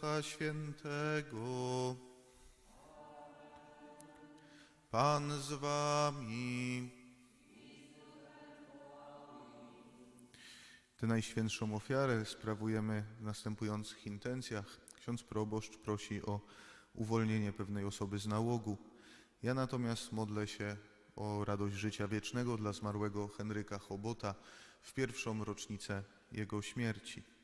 Ducha Świętego. Pan z wami. Tę najświętszą ofiarę sprawujemy w następujących intencjach. Ksiądz proboszcz prosi o uwolnienie pewnej osoby z nałogu. Ja natomiast modlę się o radość życia wiecznego dla zmarłego Henryka Chobota w pierwszą rocznicę jego śmierci.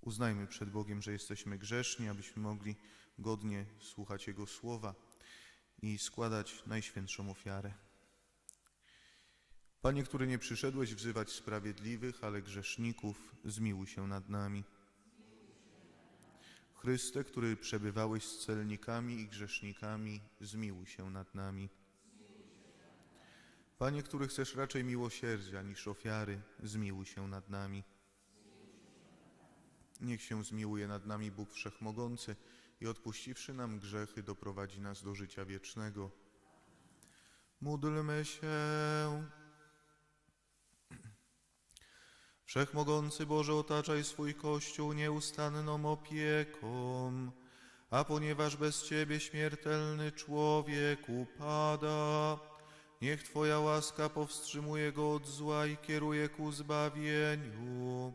Uznajmy przed Bogiem, że jesteśmy grzeszni, abyśmy mogli godnie słuchać Jego słowa i składać najświętszą ofiarę. Panie, który nie przyszedłeś wzywać sprawiedliwych, ale grzeszników, zmiłuj się nad nami. Chryste, który przebywałeś z celnikami i grzesznikami, zmiłuj się nad nami. Panie, który chcesz raczej miłosierdzia niż ofiary, zmiłuj się nad nami. Niech się zmiłuje nad nami Bóg Wszechmogący i odpuściwszy nam grzechy, doprowadzi nas do życia wiecznego. Módlmy się. Wszechmogący Boże, otaczaj swój Kościół nieustanną opieką, a ponieważ bez Ciebie śmiertelny człowiek upada, niech Twoja łaska powstrzymuje go od zła i kieruje ku zbawieniu.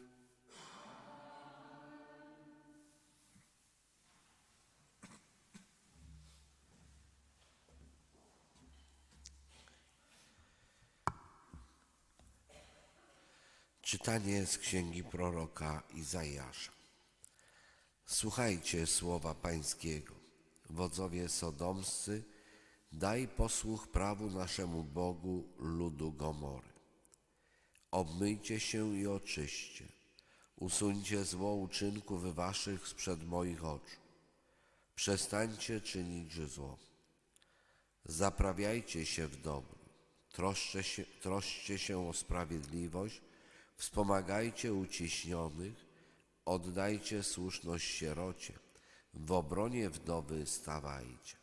Czytanie z księgi proroka Izajasza. Słuchajcie słowa Pańskiego. Wodzowie sodomscy, daj posłuch prawu naszemu Bogu, ludu Gomory. Obmyjcie się i oczyście. Usuńcie zło uczynków waszych sprzed moich oczu. Przestańcie czynić zło. Zaprawiajcie się w dobro. Troszcie się, troszcie się o sprawiedliwość, Wspomagajcie uciśnionych, oddajcie słuszność sierocie, w obronie wdowy stawajcie.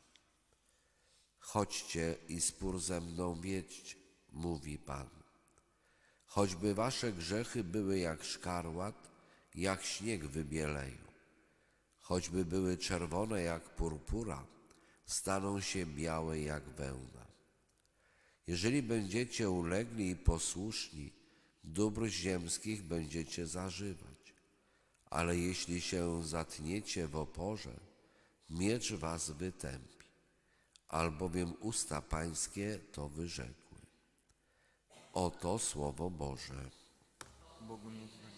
Chodźcie i spór ze mną wiedźcie, mówi Pan. Choćby wasze grzechy były jak szkarłat, jak śnieg wybieleją. Choćby były czerwone jak purpura, staną się białe jak wełna. Jeżeli będziecie ulegli i posłuszni, dóbr ziemskich będziecie zażywać. Ale jeśli się zatniecie w oporze, miecz was wytępi, albowiem usta pańskie to wyrzekły. Oto słowo Boże. Bogu niech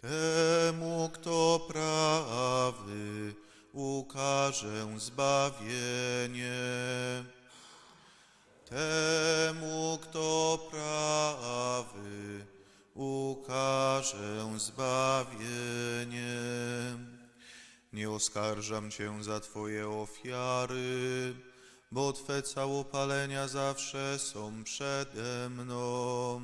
Temu, ukażę zbawienie. Temu, kto prawy, ukażę zbawienie. Nie oskarżam Cię za Twoje ofiary, bo Twe całopalenia zawsze są przede mną.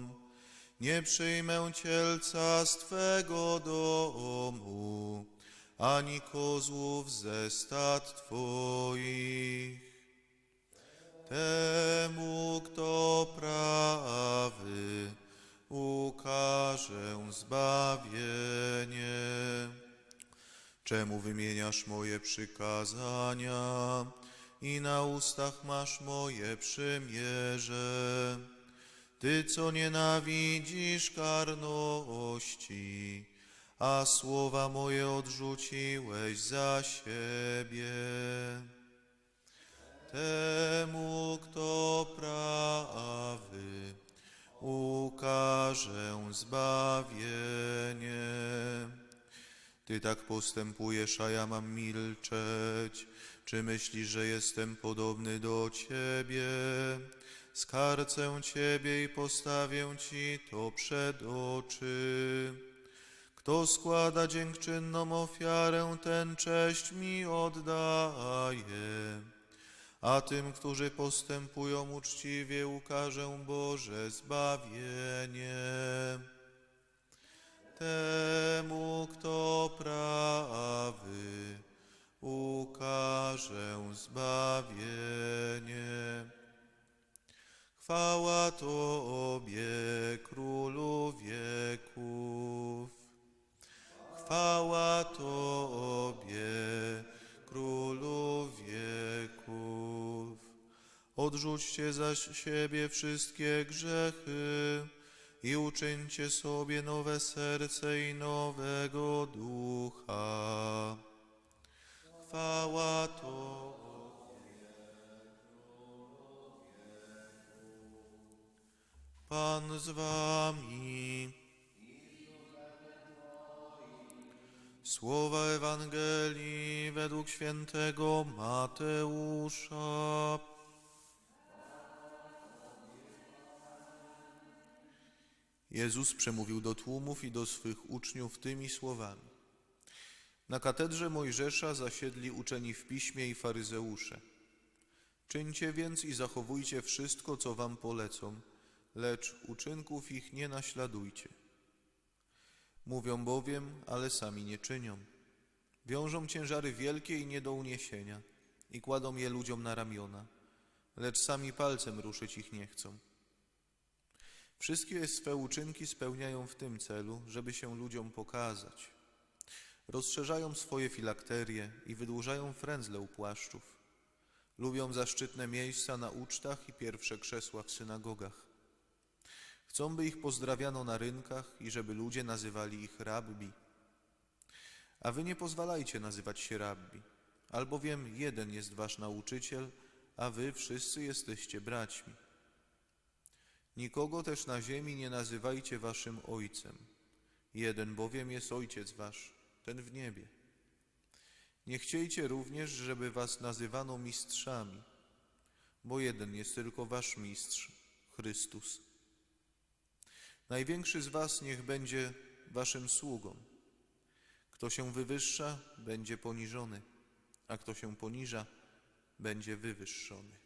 Nie przyjmę cielca z Twego domu, ani kozłów ze stad Twoich. Temu, kto prawy, ukażę zbawienie. Czemu wymieniasz moje przykazania i na ustach masz moje przymierze? Ty, co nienawidzisz karności, a słowa moje odrzuciłeś za siebie. Temu, kto prawy, ukażę zbawienie. Ty tak postępujesz, a ja mam milczeć. Czy myślisz, że jestem podobny do Ciebie? skarcę Ciebie i postawię Ci to przed oczy. Kto składa dziękczynną ofiarę, ten cześć mi oddaje. A tym, którzy postępują uczciwie, ukażę Boże zbawienie. Odrzućcie zaś siebie wszystkie grzechy i uczyńcie sobie nowe serce i nowego ducha. Chwała Tobie. Pan z wami. Słowa Ewangelii według świętego Mateusza. Jezus przemówił do tłumów i do swych uczniów tymi słowami. Na katedrze Mojżesza zasiedli uczeni w piśmie i faryzeusze. Czyńcie więc i zachowujcie wszystko, co wam polecą, lecz uczynków ich nie naśladujcie. Mówią bowiem, ale sami nie czynią. Wiążą ciężary wielkie i nie do uniesienia i kładą je ludziom na ramiona, lecz sami palcem ruszyć ich nie chcą. Wszystkie swe uczynki spełniają w tym celu, żeby się ludziom pokazać. Rozszerzają swoje filakterie i wydłużają frędzle u płaszczów. Lubią zaszczytne miejsca na ucztach i pierwsze krzesła w synagogach. Chcą, by ich pozdrawiano na rynkach i żeby ludzie nazywali ich rabbi. A wy nie pozwalajcie nazywać się rabbi, albowiem jeden jest wasz nauczyciel, a wy wszyscy jesteście braćmi. Nikogo też na ziemi nie nazywajcie waszym ojcem. Jeden bowiem jest ojciec wasz, ten w niebie. Nie chciejcie również, żeby was nazywano mistrzami, bo jeden jest tylko wasz mistrz, Chrystus. Największy z was niech będzie waszym sługą. Kto się wywyższa, będzie poniżony, a kto się poniża, będzie wywyższony.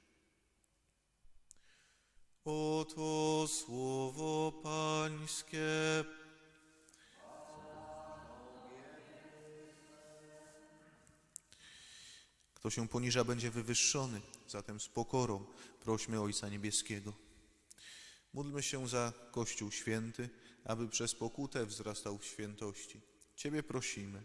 Oto słowo Pańskie. Kto się poniża, będzie wywyższony. Zatem z pokorą prośmy Ojca Niebieskiego. Módlmy się za Kościół Święty, aby przez pokutę wzrastał w świętości. Ciebie prosimy.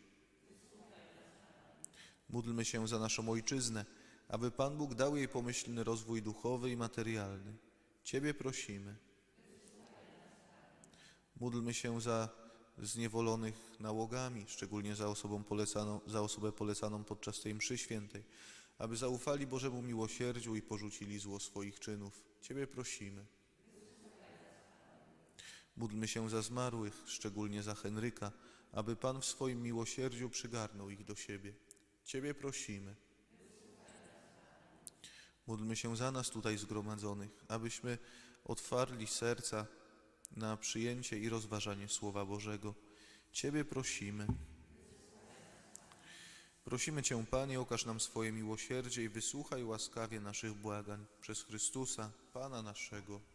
Módlmy się za naszą Ojczyznę, aby Pan Bóg dał jej pomyślny rozwój duchowy i materialny. Ciebie prosimy. Módlmy się za zniewolonych nałogami, szczególnie za, osobą polecaną, za osobę polecaną podczas tej mszy świętej, aby zaufali Bożemu miłosierdziu i porzucili zło swoich czynów. Ciebie prosimy. Módlmy się za zmarłych, szczególnie za Henryka, aby Pan w swoim miłosierdziu przygarnął ich do siebie. Ciebie prosimy. Módlmy się za nas tutaj zgromadzonych, abyśmy otwarli serca na przyjęcie i rozważanie Słowa Bożego. Ciebie prosimy. Prosimy Cię, Panie, okaż nam swoje miłosierdzie i wysłuchaj łaskawie naszych błagań przez Chrystusa, Pana naszego.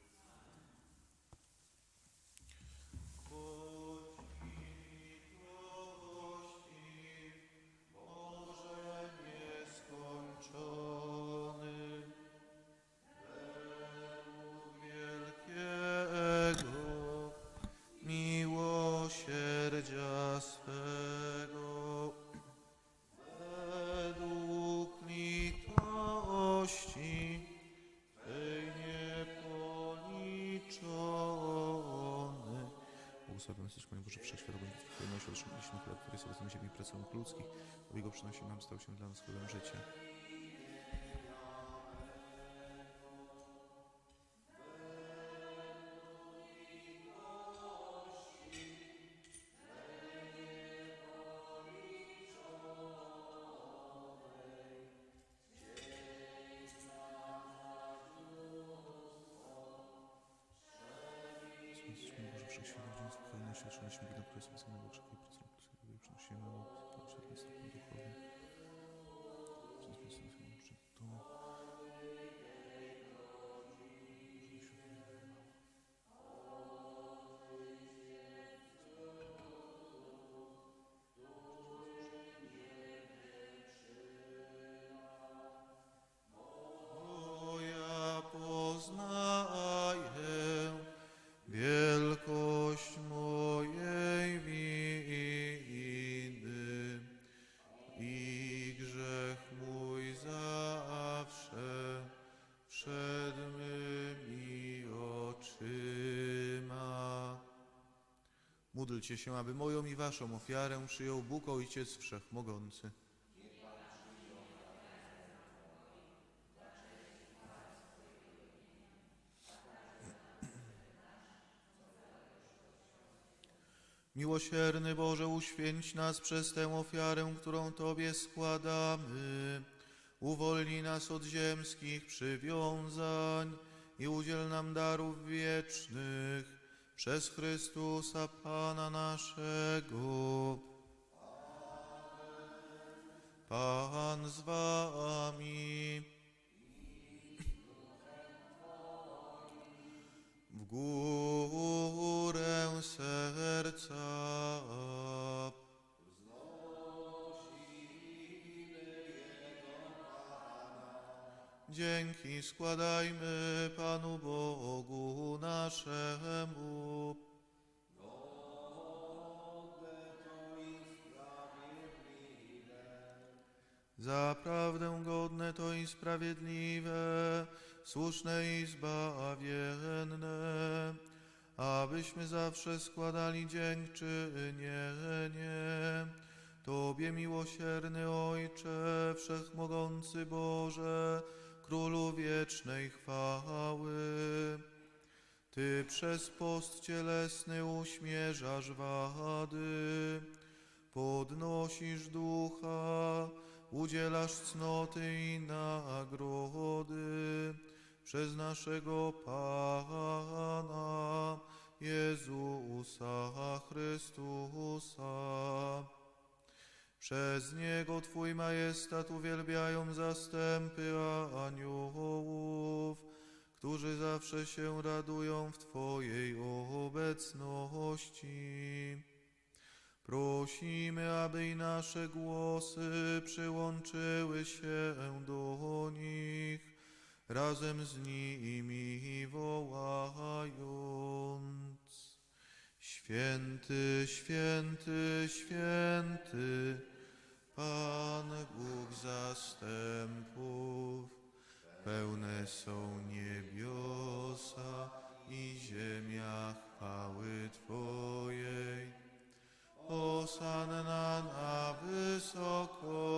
Błogosławiony jesteś, Panie Boże, Wszechświata, bądź miłość otrzymaliśmy chleb, który jest obecny na ziemi pracownik ludzkich, bo Jego przynosi nam, stał się dla nas chlebem życia. Módlcie się, aby moją i waszą ofiarę przyjął Bóg Ojciec Wszechmogący. Miłosierny Boże, uświęć nas przez tę ofiarę, którą Tobie składamy. Uwolnij nas od ziemskich przywiązań i udziel nam darów wiecznych przez Chrystusa Pana naszego. Pan z Wami. w górę serca. Dzięki składajmy Panu Bogu naszemu. Zaprawdę godne to i sprawiedliwe, słuszne i zbawienne, abyśmy zawsze składali dziękczynienie. Tobie miłosierny Ojcze, Wszechmogący Boże, Królu wiecznej chwały. Ty przez post cielesny uśmierzasz wady, podnosisz ducha, udzielasz cnoty i nagrody przez naszego Pana Jezusa Chrystusa. Przez Niego Twój majestat uwielbiają zastępy aniołów, którzy zawsze się radują w Twojej obecności. Prosimy, aby i nasze głosy przyłączyły się do nich, razem z nimi wołając. Święty, święty, święty, Pan Bóg zastępów, pełne są niebiosa i ziemia chwały Twojej. Hosanna na wysokości,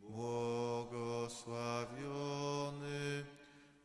błogosławiony,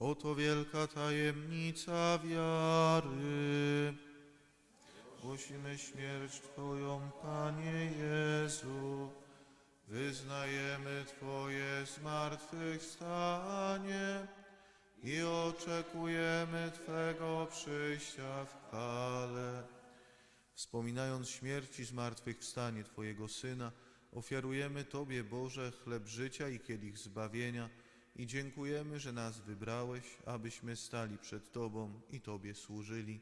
Oto wielka tajemnica wiary. Głosimy śmierć Twoją, Panie Jezu. Wyznajemy Twoje zmartwychwstanie i oczekujemy Twego przyjścia w chwale. Wspominając śmierć i zmartwychwstanie Twojego Syna, ofiarujemy Tobie, Boże, chleb życia i kielich zbawienia i dziękujemy, że nas wybrałeś, abyśmy stali przed Tobą i Tobie służyli.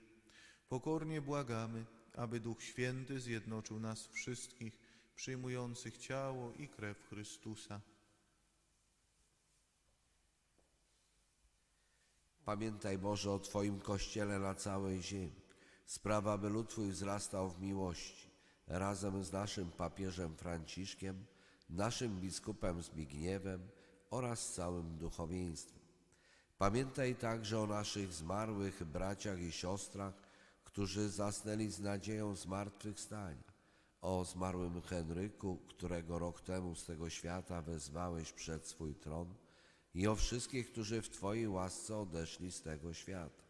Pokornie błagamy, aby Duch Święty zjednoczył nas wszystkich, przyjmujących ciało i krew Chrystusa. Pamiętaj Boże o Twoim Kościele na całej ziemi. Sprawa, by lud Twój wzrastał w miłości. Razem z naszym papieżem Franciszkiem, naszym biskupem Zbigniewem oraz całym duchowieństwem. Pamiętaj także o naszych zmarłych braciach i siostrach, którzy zasnęli z nadzieją zmartwychwstania. O zmarłym Henryku, którego rok temu z tego świata wezwałeś przed swój tron i o wszystkich, którzy w Twojej łasce odeszli z tego świata.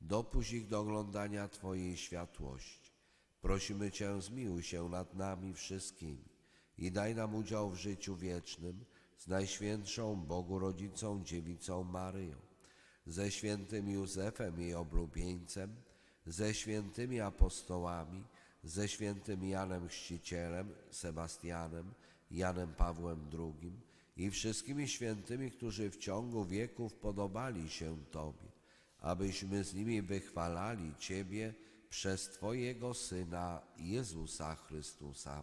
Dopuść ich do oglądania Twojej światłości. Prosimy Cię, zmiłuj się nad nami wszystkimi i daj nam udział w życiu wiecznym z Najświętszą Bogu Rodzicą Dziewicą Maryją, ze świętym Józefem i oblubieńcem, ze świętymi apostołami, ze świętym Janem Chrzcicielem, Sebastianem, Janem Pawłem II i wszystkimi świętymi, którzy w ciągu wieków podobali się Tobie, abyśmy z nimi wychwalali Ciebie przez Twojego Syna Jezusa Chrystusa.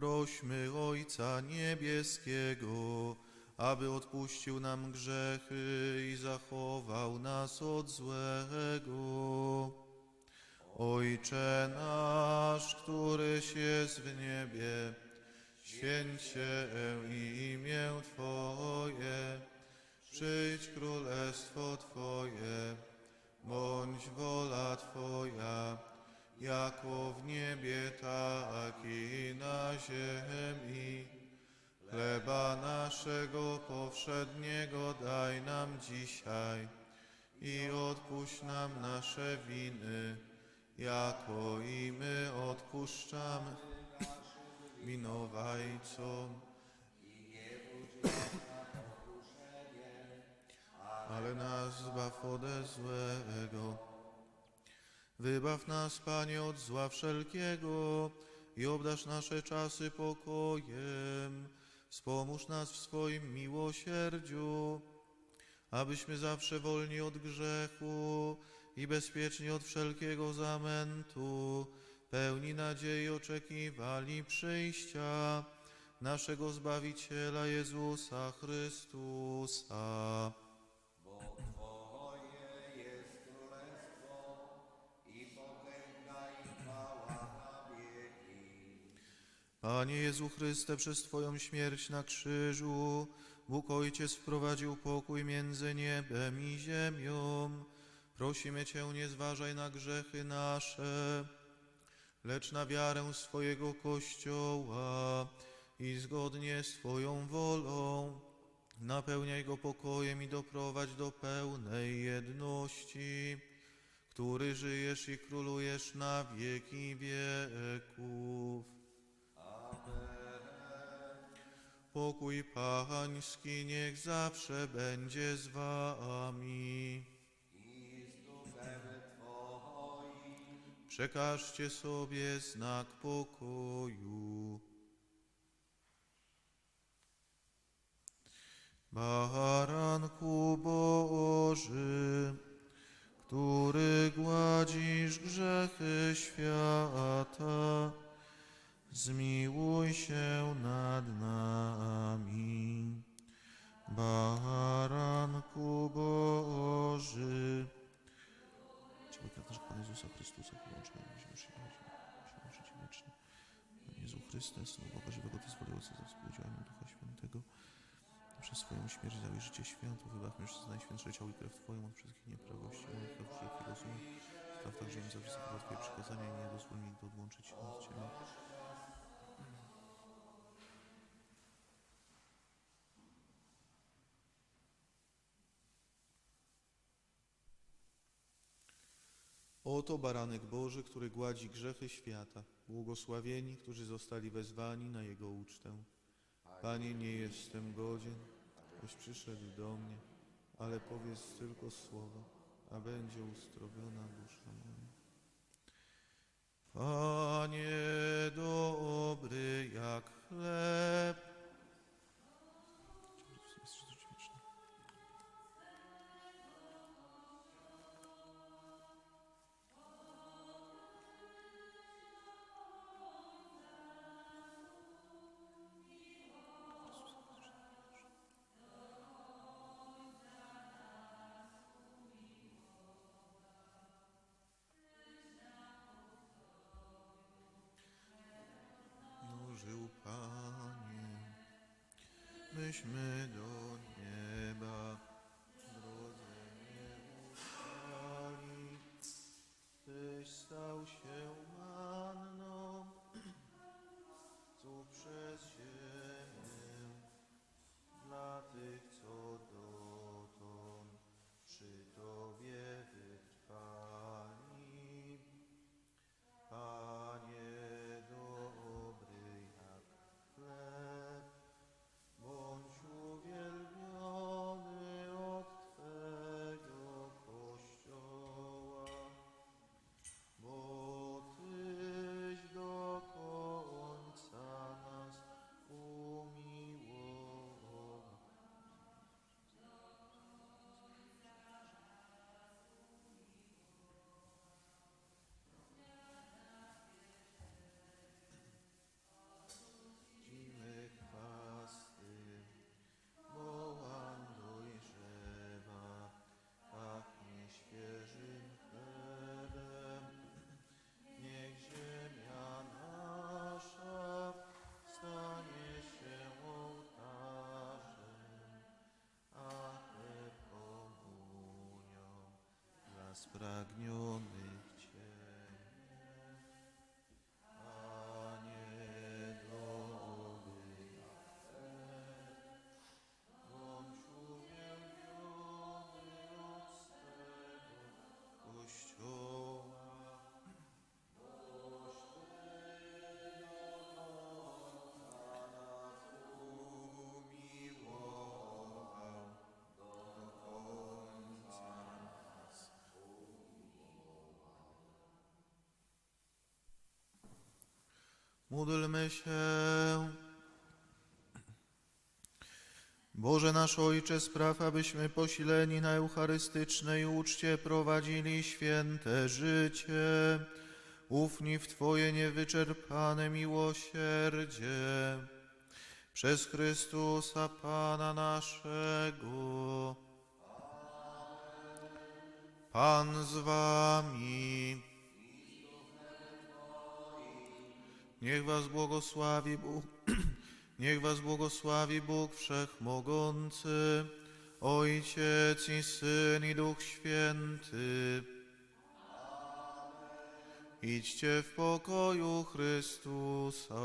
Prośmy Ojca Niebieskiego, aby odpuścił nam grzechy i zachował nas od złego. Ojcze nasz, któryś jest w niebie, święć się imię Twoje, przyjdź królestwo Twoje, bądź wola Twoja, jako w niebie, tak i na ziemi. Chleba naszego powszedniego daj nam dzisiaj i odpuść nam nasze winy, jako i my odpuszczamy winowajcom. Ale nas zbaw ode złego. Wybaw nas, Panie, od zła wszelkiego i obdasz nasze czasy pokojem. Wspomóż nas w swoim miłosierdziu, abyśmy zawsze wolni od grzechu i bezpieczni od wszelkiego zamętu, pełni nadziei oczekiwali przyjścia naszego Zbawiciela Jezusa Chrystusa. Panie Jezu Chryste, przez Twoją śmierć na krzyżu Bóg Ojciec wprowadził pokój między niebem i ziemią. Prosimy Cię, nie zważaj na grzechy nasze, lecz na wiarę swojego Kościoła i zgodnie z Twoją wolą napełniaj go pokojem i doprowadź do pełnej jedności, który żyjesz i królujesz na wieki wieków. Pokój Pański niech zawsze będzie z Wami. Przekażcie sobie znak pokoju. Baranku Boży, który gładzisz grzechy świata, zmiłuj się nad nami. Baranku Boży, Ciebie kratasz Pana Jezusa Chrystusa, wyłącznego musimy przyjmować, musimy żyć wiecznie. Jezu Chryste, Synu Boga Żywego, wyzwoliłcy ze współdziałaniem Ducha Świętego, przez swoją śmierć dałeś życie świętu, wybawmy przez Najświętsze Ciało i Krew Twoją od wszystkich nieprawości, uniknął wszelkiego zła. Spraw także im zawsze Twoje przykazania i nie dozwól mi odłączyć się od Ciebie. Oto baranek Boży, który gładzi grzechy świata. Błogosławieni, którzy zostali wezwani na Jego ucztę. Panie, nie jestem godzien, byś przyszedł do mnie, ale powiedz tylko słowo, a będzie uzdrowiona dusza moja. Panie dobry jak chleb. Myśmy do Módlmy się. Boże nasz Ojcze, spraw, abyśmy posileni na eucharystycznej uczcie prowadzili święte życie, ufni w Twoje niewyczerpane miłosierdzie. Przez Chrystusa Pana naszego. Pan z Wami. Niech was błogosławi Bóg, niech was błogosławi Bóg Wszechmogący, Ojciec i Syn i Duch Święty. Idźcie w pokoju Chrystusa.